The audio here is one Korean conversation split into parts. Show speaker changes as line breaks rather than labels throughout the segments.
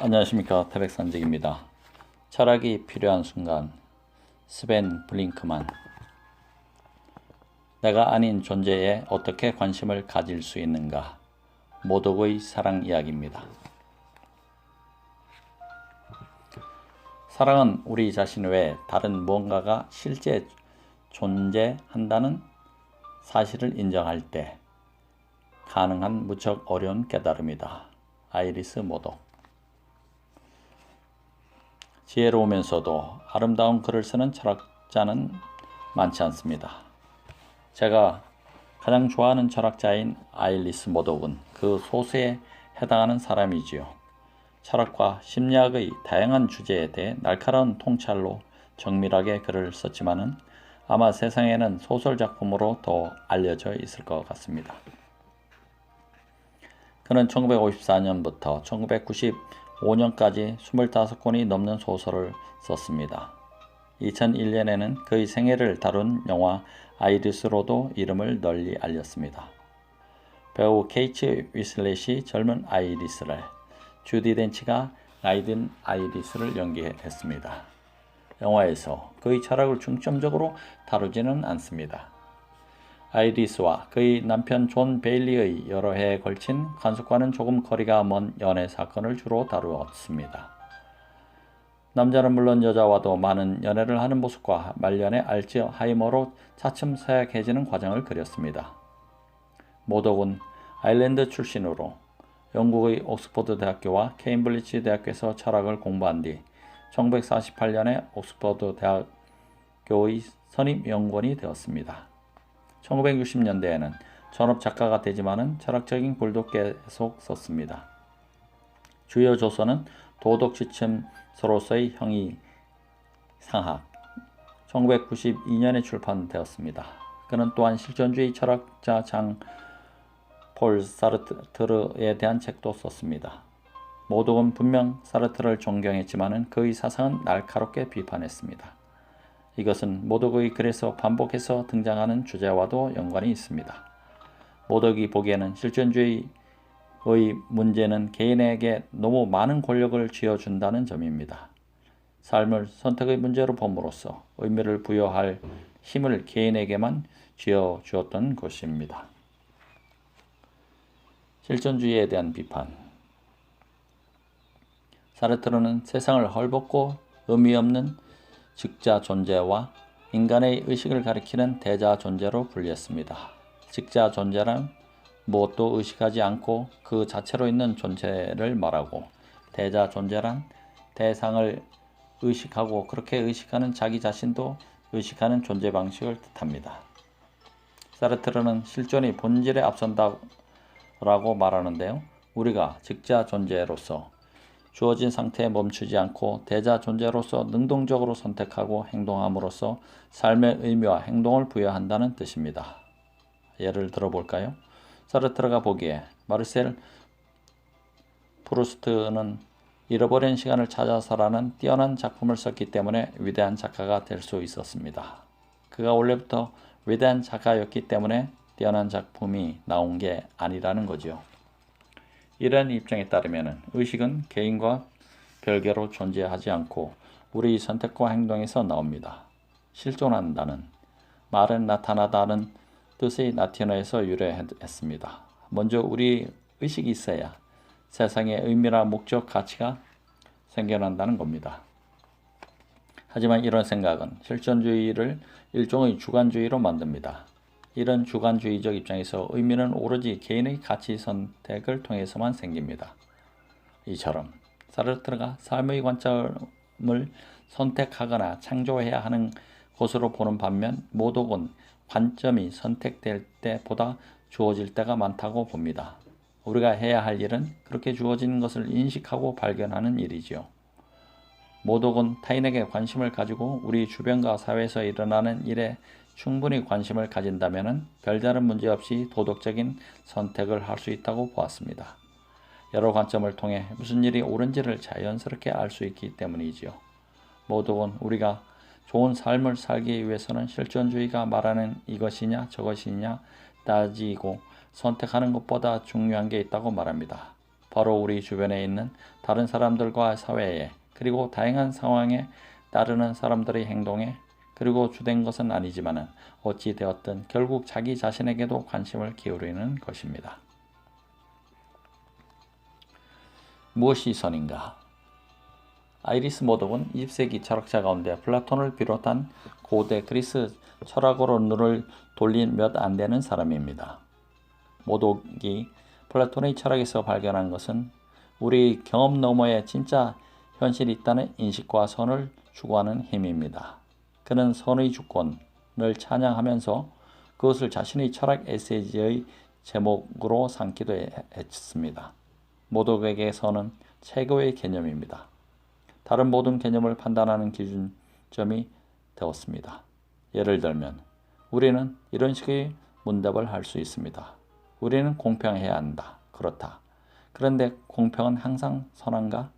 안녕하십니까 태백산직입니다. 철학이 필요한 순간 스벤 블링크만 내가 아닌 존재에 어떻게 관심을 가질 수 있는가 모독의 사랑 이야기입니다. 사랑은 우리 자신 외에 다른 무언가가 실제 존재한다는 사실을 인정할 때 가능한 무척 어려운 깨달음이다. 아이리스 모독 지혜로우면서도 아름다운 글을 쓰는 철학자는 많지 않습니다. 제가 가장 좋아하는 철학자인 아일리스 모독은 그 소수에 해당하는 사람이지요. 철학과 심리학의 다양한 주제에 대해 날카로운 통찰로 정밀하게 글을 썼지만은 아마 세상에는 소설 작품으로 더 알려져 있을 것 같습니다. 그는 1954년부터 1995년까지 25권이 넘는 소설을 썼습니다. 2001년에는 그의 생애를 다룬 영화 아이리스로도 이름을 널리 알렸습니다. 배우 케이츠 위슬렛이 젊은 아이리스를, 주디 덴치가 나이든 아이리스를 연기했습니다. 영화에서 그의 철학을 중점적으로 다루지는 않습니다. 아이리스와 그의 남편 존 베일리의 여러 해에 걸친 관습과는 조금 거리가 먼 연애 사건을 주로 다루었습니다. 남자는 물론 여자와도 많은 연애를 하는 모습과 말년의 알츠하이머로 차츰 서약해지는 과정을 그렸습니다. 모독은 아일랜드 출신으로 영국의 옥스퍼드 대학교와 케임블리지 대학교에서 철학을 공부한 뒤 1948년에 옥스퍼드 대학교의 선임 연구원이 되었습니다. 1960년대에는 전업 작가가 되지만은 철학적인 글도 계속 썼습니다. 주요 조서는 도덕 지침서로서의 형이 상학 1992년에 출판되었습니다. 그는 또한 실존주의 철학자 장 폴 사르트르에 대한 책도 썼습니다. 모독은 분명 사르트를 존경했지만은 그의 사상은 날카롭게 비판했습니다. 이것은 모독의 글에서 반복해서 등장하는 주제와도 연관이 있습니다. 모독이 보기에는 실존주의의 문제는 개인에게 너무 많은 권력을 쥐어준다는 점입니다. 삶을 선택의 문제로 봄으로써 의미를 부여할 힘을 개인에게만 쥐어주었던 것입니다. 실존주의에 대한 비판 사르트르는 세상을 헐벗고 의미 없는 직자 존재와 인간의 의식을 가리키는 대자 존재로 분리했습니다. 직자 존재란 무엇도 의식하지 않고 그 자체로 있는 존재를 말하고 대자 존재란 대상을 의식하고 그렇게 의식하는 자기 자신도 의식하는 존재 방식을 뜻합니다. 사르트르는 실존이 본질에 앞선다고 말하는데요. 우리가 직자 존재로서 주어진 상태에 멈추지 않고 대자 존재로서 능동적으로 선택하고 행동함으로써 삶의 의미와 행동을 부여한다는 뜻입니다. 예를 들어 볼까요? 사르트르가 보기에 마르셀 프루스트는 잃어버린 시간을 찾아서라는 뛰어난 작품을 썼기 때문에 위대한 작가가 될 수 있었습니다. 그가 원래부터 위대한 작가였기 때문에 뛰어난 작품이 나온 게 아니라는 거죠. 이런 입장에 따르면 의식은 개인과 별개로 존재하지 않고 우리 선택과 행동에서 나옵니다. 실존한다는 말은 나타나다는 뜻의 라틴어에서 유래했습니다. 먼저 우리 의식이 있어야 세상의 의미나 목적, 가치가 생겨난다는 겁니다. 하지만 이런 생각은 실존주의를 일종의 주관주의로 만듭니다. 이런 주관주의적 입장에서 의미는 오로지 개인의 가치 선택을 통해서만 생깁니다. 이처럼 사르트르가 삶의 관점을 선택하거나 창조해야 하는 것으로 보는 반면 모독은 관점이 선택될 때보다 주어질 때가 많다고 봅니다. 우리가 해야 할 일은 그렇게 주어진 것을 인식하고 발견하는 일이지요. 모독은 타인에게 관심을 가지고 우리 주변과 사회에서 일어나는 일에 충분히 관심을 가진다면 별다른 문제 없이 도덕적인 선택을 할 수 있다고 보았습니다. 여러 관점을 통해 무슨 일이 옳은지를 자연스럽게 알 수 있기 때문이지요. 모독은 우리가 좋은 삶을 살기 위해서는 실존주의가 말하는 이것이냐 저것이냐 따지고 선택하는 것보다 중요한 게 있다고 말합니다. 바로 우리 주변에 있는 다른 사람들과 사회에 그리고 다양한 상황에 따르는 사람들의 행동에 그리고 주된 것은 아니지만은 어찌 되었든 결국 자기 자신에게도 관심을 기울이는 것입니다. 무엇이 선인가? 아이리스 모독은 20세기 철학자 가운데 플라톤을 비롯한 고대 그리스 철학으로 눈을 돌린 몇 안 되는 사람입니다. 모독이 플라톤의 철학에서 발견한 것은 우리 경험 너머에 진짜 현실이 있다는 인식과 선을 추구하는 힘입니다. 그는 선의 주권을 찬양하면서 그것을 자신의 철학 에세이의 제목으로 삼기도 했습니다. 모독에게 선은 최고의 개념입니다. 다른 모든 개념을 판단하는 기준점이 되었습니다. 예를 들면 우리는 이런 식의 문답을 할 수 있습니다. 우리는 공평해야 한다. 그렇다. 그런데 공평은 항상 선한가?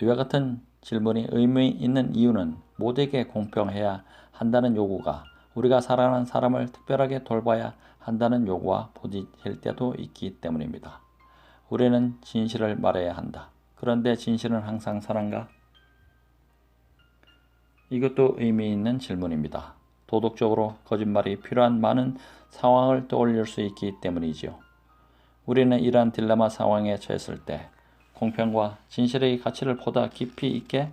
이와 같은 질문이 의미 있는 이유는 모두에게 공평해야 한다는 요구가 우리가 사랑하는 사람을 특별하게 돌봐야 한다는 요구와 부딪힐 때도 있기 때문입니다. 우리는 진실을 말해야 한다. 그런데 진실은 항상 사랑가? 이것도 의미 있는 질문입니다. 도덕적으로 거짓말이 필요한 많은 상황을 떠올릴 수 있기 때문이지요. 우리는 이러한 딜레마 상황에 처했을 때 공평과 진실의 가치를 보다 깊이 있게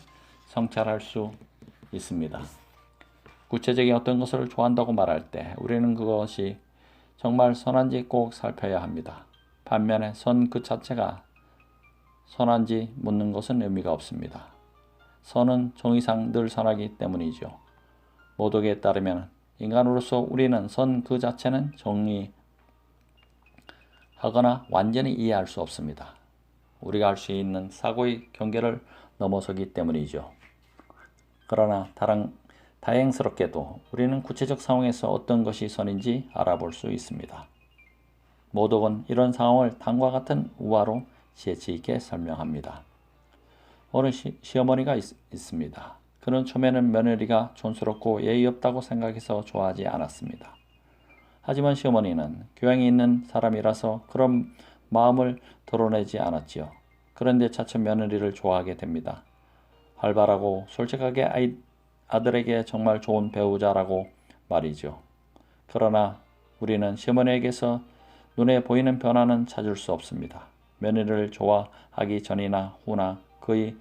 성찰할 수 있습니다. 구체적인 어떤 것을 좋아한다고 말할 때 우리는 그것이 정말 선한지 꼭 살펴야 합니다. 반면에 선 그 자체가 선한지 묻는 것은 의미가 없습니다. 선은 정의상 늘 선하기 때문이죠. 모독에 따르면 인간으로서 우리는 선 그 자체는 정의하거나 완전히 이해할 수 없습니다. 우리가 할 수 있는 사고의 경계를 넘어서기 때문이죠. 그러나 다른, 다행스럽게도 우리는 구체적 상황에서 어떤 것이 선인지 알아볼 수 있습니다. 모독은 이런 상황을 다음과 같은 우화로 재치 있게 설명합니다. 어느 시, 어머니가 있, 있습니다. 그는 처음에는 며느리가 촌스럽고 예의 없다고 생각해서 좋아하지 않았습니다. 하지만 시어머니는 교양이 있는 사람이라서 그런 마음을 드러내지 않았지요. 그런데 차츰 며느리를 좋아하게 됩니다. 활발하고 솔직하게 아이, 아들에게 정말 좋은 배우자라고 말이죠. 그러나 우리는 시어머니에게서 눈에 보이는 변화는 찾을 수 없습니다. 며느리를 좋아하기 전이나 후나 그의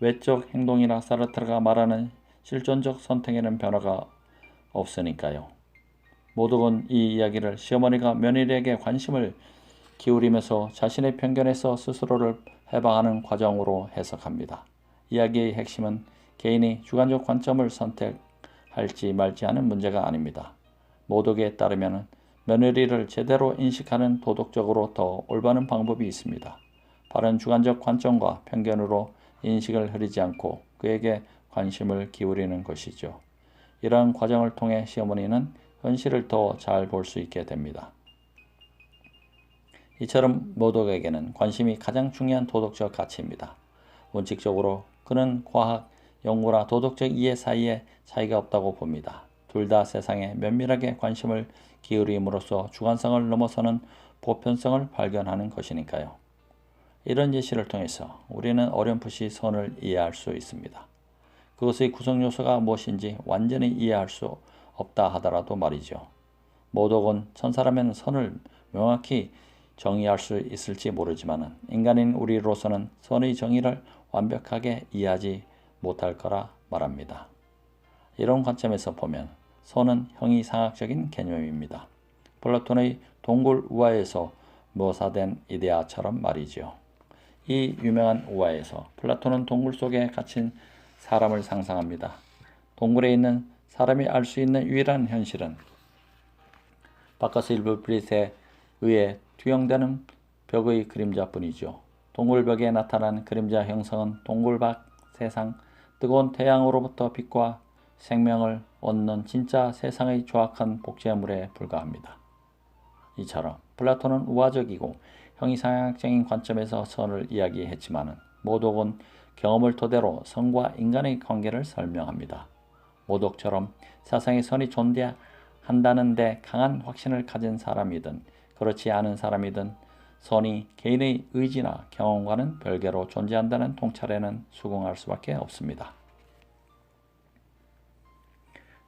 외적 행동이나 사르트르가 말하는 실존적 선택에는 변화가 없으니까요. 모독은 이 이야기를 시어머니가 며느리에게 관심을 기울이면서 자신의 편견에서 스스로를 해방하는 과정으로 해석합니다. 이야기의 핵심은 개인이 주관적 관점을 선택할지 말지 하는 문제가 아닙니다. 모독에 따르면 며느리를 제대로 인식하는 도덕적으로 더 올바른 방법이 있습니다. 바른 주관적 관점과 편견으로 인식을 흐리지 않고 그에게 관심을 기울이는 것이죠. 이러한 과정을 통해 시어머니는 현실을 더 잘 볼 수 있게 됩니다. 이처럼 모독에게는 관심이 가장 중요한 도덕적 가치입니다. 원칙적으로 그는 과학, 연구나 도덕적 이해 사이에 차이가 없다고 봅니다. 둘 다 세상에 면밀하게 관심을 기울임으로써 주관성을 넘어서는 보편성을 발견하는 것이니까요. 이런 예시를 통해서 우리는 어렴풋이 선을 이해할 수 있습니다. 그것의 구성 요소가 무엇인지 완전히 이해할 수 없다 하더라도 말이죠. 모독은 천사라면 선을 명확히 정의할 수 있을지 모르지만 인간인 우리로서는 선의 정의를 완벽하게 이해하지 못할 거라 말합니다. 이런 관점에서 보면 선은 형이상학적인 개념입니다. 플라톤의 동굴 우화에서 묘사된 이데아처럼 말이죠. 이 유명한 우화에서 플라톤은 동굴 속에 갇힌 사람을 상상합니다. 동굴에 있는 사람이 알 수 있는 유일한 현실은 바카스 일부 브릿에 의해 투영되는 벽의 그림자뿐이죠. 동굴벽에 나타난 그림자 형성은 동굴 밖 세상, 뜨거운 태양으로부터 빛과 생명을 얻는 진짜 세상의 조악한 복제물에 불과합니다. 이처럼 플라톤은 우화적이고 형이상학적인 관점에서 선을 이야기했지만 모독은 경험을 토대로 선과 인간의 관계를 설명합니다. 모독처럼 세상에 선이 존재한다는 데 강한 확신을 가진 사람이든 그렇지 않은 사람이든 선이 개인의 의지나 경험과는 별개로 존재한다는 통찰에는 수긍할 수밖에 없습니다.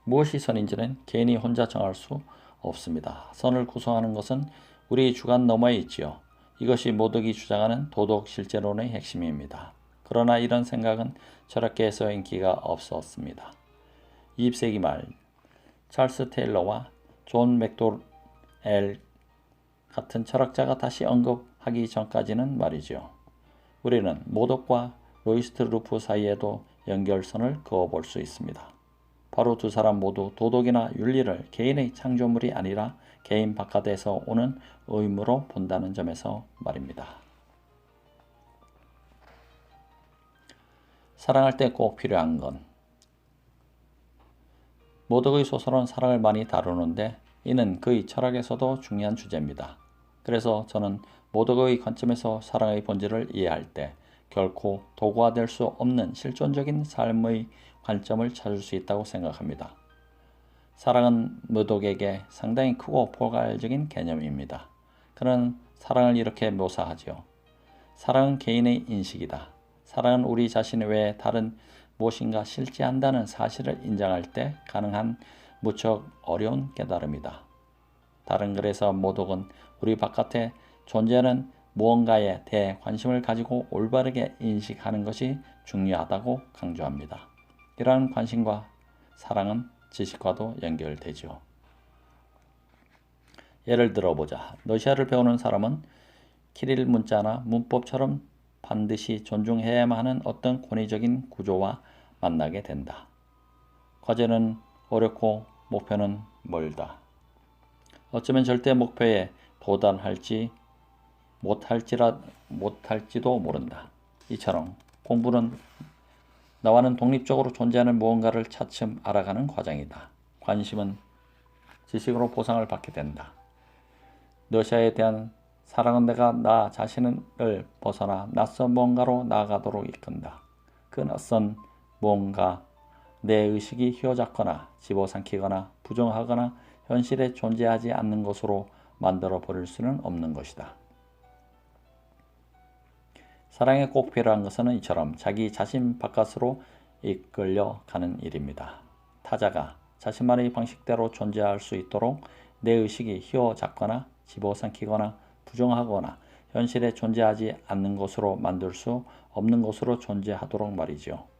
무엇이 선인지는 개인이 혼자 정할 수 없습니다. 선을 구성하는 것은 우리 주관 너머에 있지요. 이것이 모독이 주장하는 도덕 실제론의 핵심입니다. 그러나 이런 생각은 철학계에서 인기가 없었습니다. 20세기 말 찰스 테일러와 존 맥도엘 같은 철학자가 다시 언급하기 전까지는 말이죠. 우리는 모독과 로이스트 루프 사이에도 연결선을 그어볼 수 있습니다. 바로 두 사람 모두 도덕이나 윤리를 개인의 창조물이 아니라 개인 바깥에서 오는 의무로 본다는 점에서 말입니다. 사랑할 때 꼭 필요한 건 모독의 소설은 사랑을 많이 다루는데 이는 그의 철학에서도 중요한 주제입니다. 그래서 저는 모독의 관점에서 사랑의 본질을 이해할 때 결코 도구화될 수 없는 실존적인 삶의 관점을 찾을 수 있다고 생각합니다. 사랑은 모독에게 상당히 크고 포괄적인 개념입니다. 그는 사랑을 이렇게 묘사하지요. 사랑은 개인의 인식이다. 사랑은 우리 자신 외에 다른 무엇인가 실제한다는 사실을 인정할 때 가능한 무척 어려운 깨달음이다. 다른 글에서 모독은 우리 바깥에 존재하는 무언가에 대해 관심을 가지고 올바르게 인식하는 것이 중요하다고 강조합니다. 이러한 관심과 사랑은 지식과도 연결되죠. 예를 들어보자. 러시아를 배우는 사람은 키릴 문자나 문법처럼 반드시 존중해야만 하는 어떤 권위적인 구조와 만나게 된다. 과제는 어렵고 목표는 멀다. 어쩌면 절대 목표에 도달할지 못할지라 못할지도 모른다. 이처럼 공부는 나와는 독립적으로 존재하는 무언가를 차츰 알아가는 과정이다. 관심은 지식으로 보상을 받게 된다. 러시아에 대한 사랑은 내가 나 자신을 벗어나 낯선 뭔가로 나아가도록 이끈다. 그 낯선 뭔가 내 의식이 휘어잡거나 집어삼키거나 부정하거나 현실에 존재하지 않는 것으로 만들어 버릴 수는 없는 것이다. 사랑에 꼭 필요한 것은 이처럼 자기 자신 바깥으로 이끌려 가는 일입니다. 타자가 자신만의 방식대로 존재할 수 있도록 내 의식이 휘어잡거나 집어삼키거나 부정하거나 현실에 존재하지 않는 것으로 만들 수 없는 것으로 존재하도록 말이죠.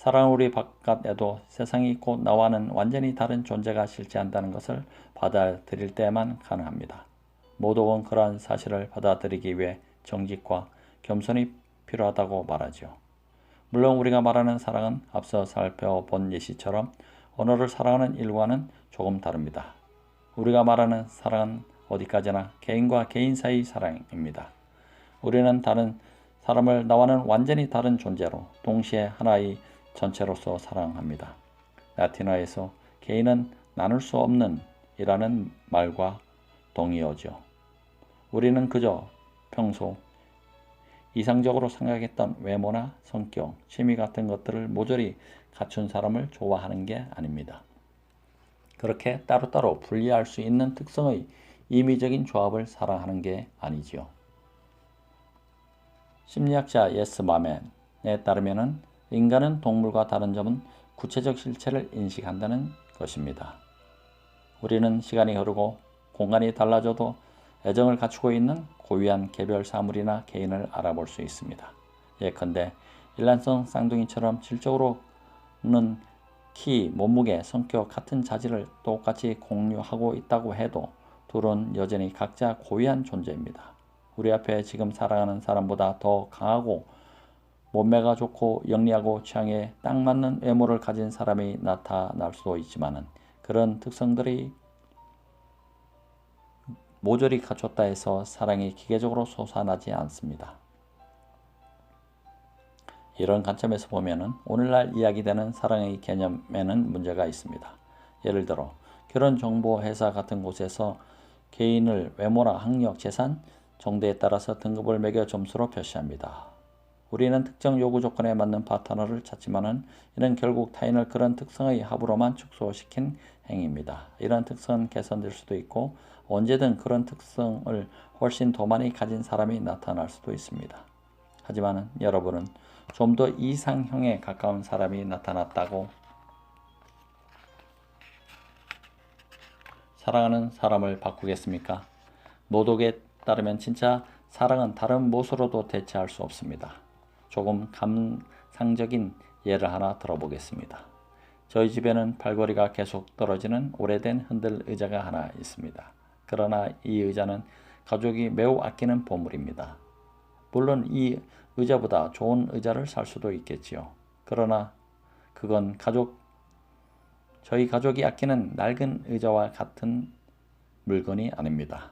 사랑은 우리 바깥에도 세상이 곧 나와는 완전히 다른 존재가 실제한다는 것을 받아들일 때만 가능합니다. 모독은 그러한 사실을 받아들이기 위해 정직과 겸손이 필요하다고 말하죠. 물론 우리가 말하는 사랑은 앞서 살펴본 예시처럼 언어를 사랑하는 일과는 조금 다릅니다. 우리가 말하는 사랑은 어디까지나 개인과 개인 사이 사랑입니다. 우리는 다른 사람을 나와는 완전히 다른 존재로 동시에 하나의 전체로서 사랑합니다. 라틴어에서 개인은 나눌 수 없는 이라는 말과 동의어죠. 우리는 그저 평소 이상적으로 생각했던 외모나 성격, 취미 같은 것들을 모조리 갖춘 사람을 좋아하는 게 아닙니다. 그렇게 따로따로 분리할 수 있는 특성의 임의적인 조합을 사랑하는 게 아니지요. 심리학자 예스 마맨에 따르면 인간은 동물과 다른 점은 구체적 실체를 인식한다는 것입니다. 우리는 시간이 흐르고 공간이 달라져도 애정을 갖추고 있는 고유한 개별 사물이나 개인을 알아볼 수 있습니다. 예컨대 일란성 쌍둥이처럼 질적으로는 키, 몸무게, 성격 같은 자질을 똑같이 공유하고 있다고 해도 둘은 여전히 각자 고유한 존재입니다. 우리 앞에 지금 살아가는 사람보다 더 강하고 몸매가 좋고 영리하고 취향에 딱 맞는 외모를 가진 사람이 나타날 수도 있지만 그런 특성들이 모조리 갖췄다 해서 사랑이 기계적으로 솟아나지 않습니다. 이런 관점에서 보면 오늘날 이야기되는 사랑의 개념에는 문제가 있습니다. 예를 들어 결혼 정보 회사 같은 곳에서 개인을 외모나 학력, 재산, 정도에 따라서 등급을 매겨 점수로 표시합니다. 우리는 특정 요구 조건에 맞는 파트너를 찾지만은 이는 결국 타인을 그런 특성의 합으로만 축소시킨 행위입니다. 이런 특성은 개선될 수도 있고 언제든 그런 특성을 훨씬 더 많이 가진 사람이 나타날 수도 있습니다. 하지만 여러분은 좀 더 이상형에 가까운 사람이 나타났다고 사랑하는 사람을 바꾸겠습니까? 모독에 따르면 진짜 사랑은 다른 무엇으로도 대체할 수 없습니다. 조금 감상적인 예를 하나 들어보겠습니다. 저희 집에는 발걸이가 계속 떨어지는 오래된 흔들 의자가 하나 있습니다. 그러나 이 의자는 가족이 매우 아끼는 보물입니다. 물론 이 의자보다 좋은 의자를 살 수도 있겠지요. 그러나 그건 가족 저희 가족이 아끼는 낡은 의자와 같은 물건이 아닙니다.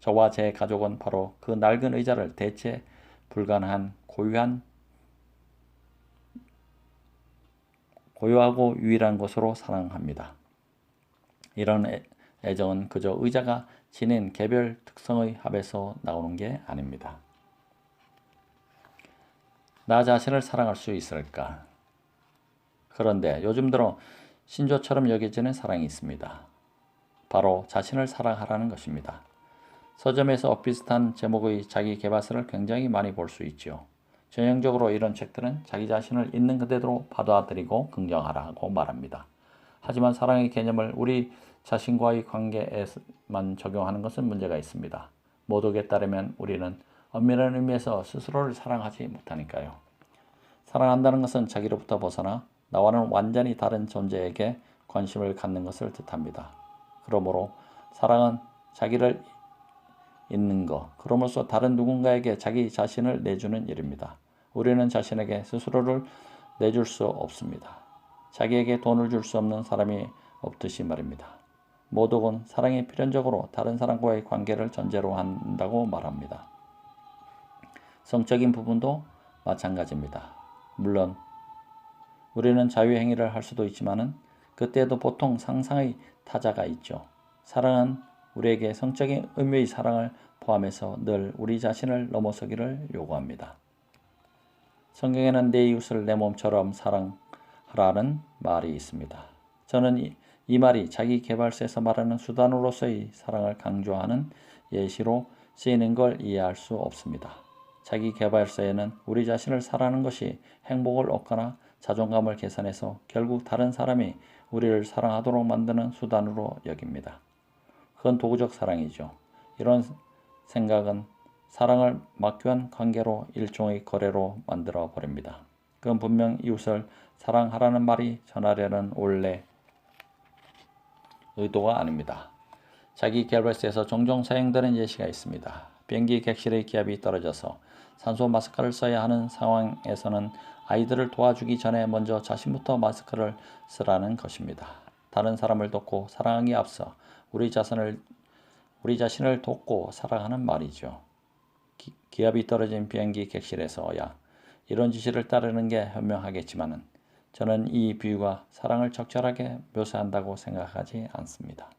저와 제 가족은 바로 그 낡은 의자를 대체 불가능한 고유한 고요하고 유일한 것으로 사랑합니다. 이런 애정은 그저 의자가 지닌 개별 특성의 합에서 나오는 게 아닙니다. 나 자신을 사랑할 수 있을까? 그런데 요즘 들어 신조처럼 여겨지는 사랑이 있습니다. 바로 자신을 사랑하라는 것입니다. 서점에서 비슷한 제목의 자기 개발서를 굉장히 많이 볼 수 있죠. 전형적으로 이런 책들은 자기 자신을 있는 그대로 받아들이고 긍정하라고 말합니다. 하지만 사랑의 개념을 우리 자신과의 관계에만 적용하는 것은 문제가 있습니다. 모독에 따르면 우리는 엄밀한 의미에서 스스로를 사랑하지 못하니까요. 사랑한다는 것은 자기로부터 벗어나 나와는 완전히 다른 존재에게 관심을 갖는 것을 뜻합니다. 그러므로 사랑은 자기를 있는 것, 그러면서 다른 누군가에게 자기 자신을 내주는 일입니다. 우리는 자신에게 스스로를 내줄 수 없습니다. 자기에게 돈을 줄 수 없는 사람이 없듯이 말입니다. 모독은 사랑이 필연적으로 다른 사람과의 관계를 전제로 한다고 말합니다. 성적인 부분도 마찬가지입니다. 물론 우리는 자유행위를 할 수도 있지만은 그때에도 보통 상상의 타자가 있죠. 사랑은 우리에게 성적인 의미의 사랑을 포함해서 늘 우리 자신을 넘어서기를 요구합니다. 성경에는 내 이웃을 내 몸처럼 사랑하라는 말이 있습니다. 저는 이, 이 말이 자기 개발서에서 말하는 수단으로서의 사랑을 강조하는 예시로 쓰이는 걸 이해할 수 없습니다. 자기 개발서에는 우리 자신을 사랑하는 것이 행복을 얻거나 자존감을 개선해서 결국 다른 사람이 우리를 사랑하도록 만드는 수단으로 여깁니다. 그건 도구적 사랑이죠. 이런 생각은 사랑을 막교한 관계로 일종의 거래로 만들어 버립니다. 그건 분명 이웃을 사랑하라는 말이 전하려는 원래 의도가 아닙니다. 자기 개발서에서 종종 사용되는 예시가 있습니다. 비행기 객실의 기압이 떨어져서 산소 마스크를 써야 하는 상황에서는 아이들을 도와주기 전에 먼저 자신부터 마스크를 쓰라는 것입니다. 다른 사람을 돕고 사랑하기 앞서 우리 자신을 우리 자신을 돕고 사랑하는 말이죠. 기, 기압이 떨어진 비행기 객실에서야 이런 지시를 따르는 게 현명하겠지만은 저는 이 비유가 사랑을 적절하게 묘사한다고 생각하지 않습니다.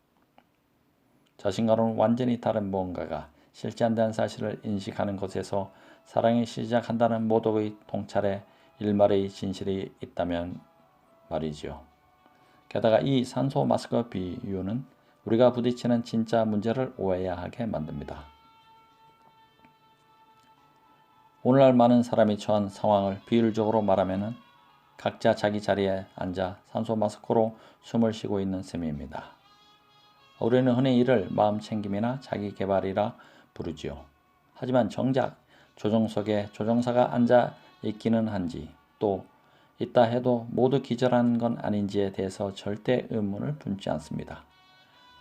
자신과는 완전히 다른 무언가가 실제한다는 사실을 인식하는 것에서 사랑이 시작한다는 모독의 통찰에 일말의 진실이 있다면 말이지요. 게다가 이 산소 마스크 비유는 우리가 부딪히는 진짜 문제를 오해하게 만듭니다. 오늘날 많은 사람이 처한 상황을 비율적으로 말하면 각자 자기 자리에 앉아 산소 마스크로 숨을 쉬고 있는 셈입니다. 우리는 흔히 이를 마음 챙김이나 자기 개발이라 부르지요. 하지만 정작 조종석에 조종사가 앉아 있기는 한지 또 있다 해도 모두 기절한 건 아닌지에 대해서 절대 의문을 품지 않습니다.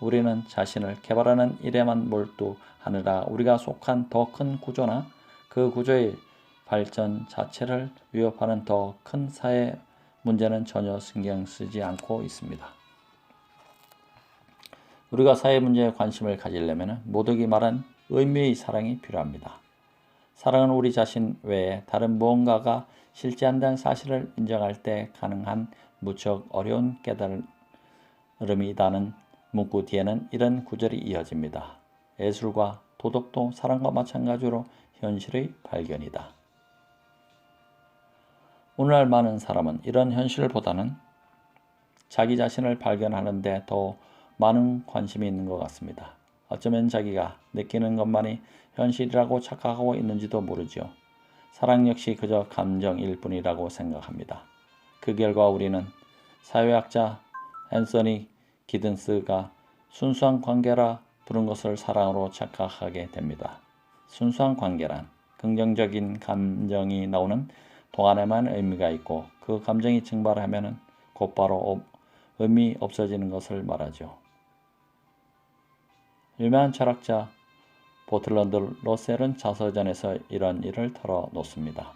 우리는 자신을 개발하는 일에만 몰두하느라 우리가 속한 더 큰 구조나 그 구조의 발전 자체를 위협하는 더 큰 사회 문제는 전혀 신경 쓰지 않고 있습니다. 우리가 사회 문제에 관심을 가지려면 모두기 말한 의미의 사랑이 필요합니다. 사랑은 우리 자신 외에 다른 무언가가 실제한다는 사실을 인정할 때 가능한 무척 어려운 깨달음이다는 문구 뒤에는 이런 구절이 이어집니다. 예술과 도덕도 사랑과 마찬가지로 현실의 발견이다. 오늘날 많은 사람은 이런 현실보다는 자기 자신을 발견하는데 더 많은 관심이 있는 것 같습니다. 어쩌면 자기가 느끼는 것만이 현실이라고 착각하고 있는지도 모르지요. 사랑 역시 그저 감정일 뿐이라고 생각합니다. 그 결과 우리는 사회학자 앤서니 기든스가 순수한 관계라 부른 것을 사랑으로 착각하게 됩니다. 순수한 관계란 긍정적인 감정이 나오는 동안에만 의미가 있고 그 감정이 증발하면 곧바로 의미 없어지는 것을 말하죠. 유명한 철학자 보틀런드 로셀은 자서전에서 이런 일을 털어놓습니다.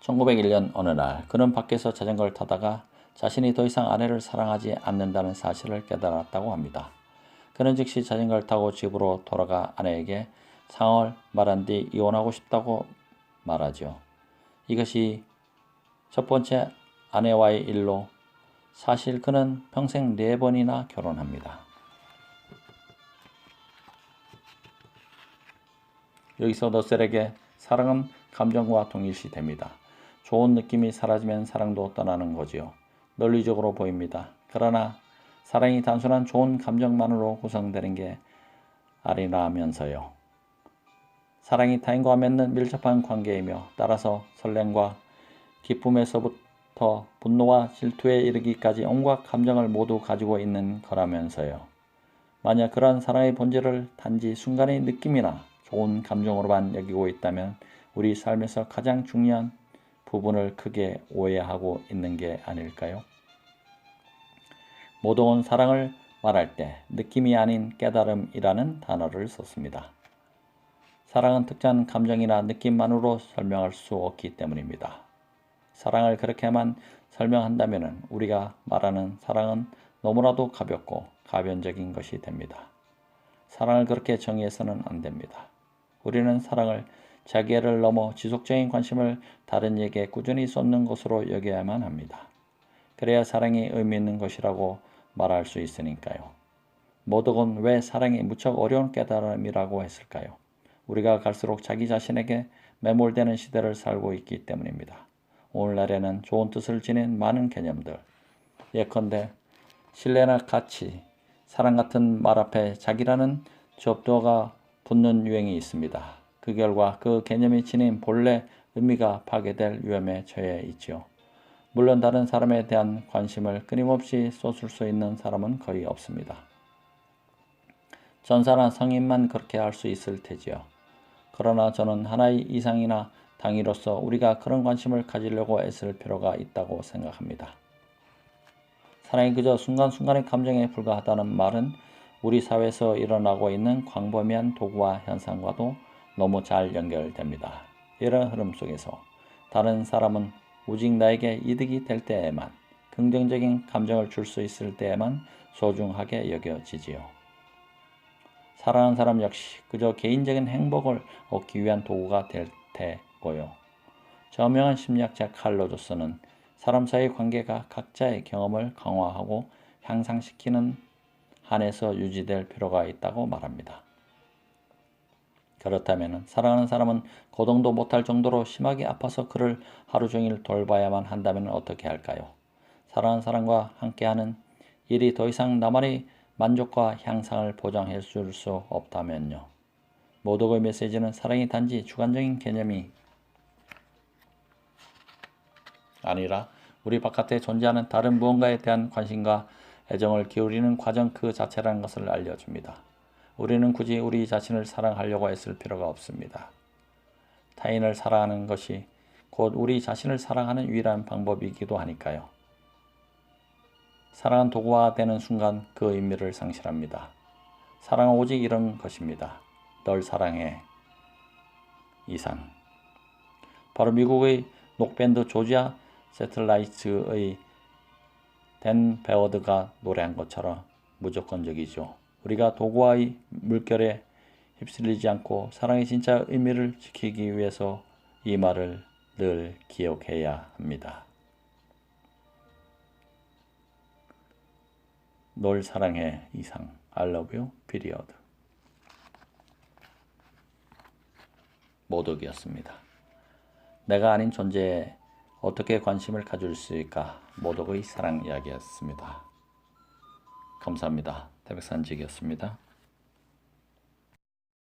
1901년 어느 날 그는 밖에서 자전거를 타다가 자신이 더 이상 아내를 사랑하지 않는다는 사실을 깨달았다고 합니다. 그는 즉시 자전거를 타고 집으로 돌아가 아내에게 상황을 말한 뒤 이혼하고 싶다고 말하죠. 이것이 첫 번째 아내와의 일로 사실 그는 평생 네 번이나 결혼합니다. 여기서 너셀에게 사랑은 감정과 동일시 됩니다. 좋은 느낌이 사라지면 사랑도 떠나는 거지요. 논리적으로 보입니다. 그러나 사랑이 단순한 좋은 감정만으로 구성되는 게 아니라면서요. 사랑이 타인과 맺는 밀접한 관계이며 따라서 설렘과 기쁨에서부터 분노와 질투에 이르기까지 온갖 감정을 모두 가지고 있는 거라면서요. 만약 그러한 사랑의 본질을 단지 순간의 느낌이나 좋은 감정으로만 여기고 있다면 우리 삶에서 가장 중요한 부분을 크게 오해하고 있는 게 아닐까요? 모동은 사랑을 말할 때 느낌이 아닌 깨달음이라는 단어를 썼습니다. 사랑은 특정 감정이나 느낌만으로 설명할 수 없기 때문입니다. 사랑을 그렇게만 설명한다면 우리가 말하는 사랑은 너무나도 가볍고 가변적인 것이 됩니다. 사랑을 그렇게 정의해서는 안 됩니다. 우리는 사랑을 자기애를 넘어 지속적인 관심을 다른 이에게 꾸준히 쏟는 것으로 여겨야만 합니다. 그래야 사랑이 의미 있는 것이라고 말할 수 있으니까요. 모독은 왜 사랑이 무척 어려운 깨달음이라고 했을까요? 우리가 갈수록 자기 자신에게 매몰되는 시대를 살고 있기 때문입니다. 오늘날에는 좋은 뜻을 지닌 많은 개념들, 예컨대 신뢰나 가치, 사랑 같은 말 앞에 자기라는 접두어가 붙는 유행이 있습니다. 그 결과 그 개념이 지닌 본래 의미가 파괴될 위험에 처해 있지요. 물론 다른 사람에 대한 관심을 끊임없이 쏟을 수 있는 사람은 거의 없습니다. 전사나 성인만 그렇게 할 수 있을 테지요. 그러나 저는 하나의 이상이나 당위로서 우리가 그런 관심을 가지려고 애쓸 필요가 있다고 생각합니다. 사랑이 그저 순간순간의 감정에 불과하다는 말은 우리 사회에서 일어나고 있는 광범위한 도구와 현상과도 너무 잘 연결됩니다. 이런 흐름 속에서 다른 사람은 오직 나에게 이득이 될 때에만 긍정적인 감정을 줄 수 있을 때에만 소중하게 여겨지지요. 사랑하는 사람 역시 그저 개인적인 행복을 얻기 위한 도구가 될 테고요. 저명한 심리학자 칼로 조스는 사람 사이의 관계가 각자의 경험을 강화하고 향상시키는 한에서 유지될 필요가 있다고 말합니다. 그렇다면 사랑하는 사람은 고동도 못할 정도로 심하게 아파서 그를 하루 종일 돌봐야만 한다면 어떻게 할까요? 사랑하는 사람과 함께하는 일이 더 이상 나만의 만족과 향상을 보장해 줄 수 없다면요. 모독의 메시지는 사랑이 단지 주관적인 개념이 아니라 우리 바깥에 존재하는 다른 무언가에 대한 관심과 애정을 기울이는 과정 그 자체라는 것을 알려줍니다. 우리는 굳이 우리 자신을 사랑하려고 애쓸 필요가 없습니다. 타인을 사랑하는 것이 곧 우리 자신을 사랑하는 유일한 방법이기도 하니까요. 사랑은 도구화 되는 순간 그 의미를 상실합니다. 사랑은 오직 이런 것입니다. 널 사랑해. 이상. 바로 미국의 녹밴드 조지아 세틀라이트의 댄 베어드가 노래한 것처럼 무조건적이죠. 우리가 도구와의 물결에 휩쓸리지 않고 사랑의 진짜 의미를 지키기 위해서 이 말을 늘 기억해야 합니다. 널 사랑해 이상 I love you period 모독이었습니다. 내가 아닌 존재에 어떻게 관심을 가질 수 있을까 모독의 사랑 이야기였습니다. 감사합니다. 태백산직이었습니다.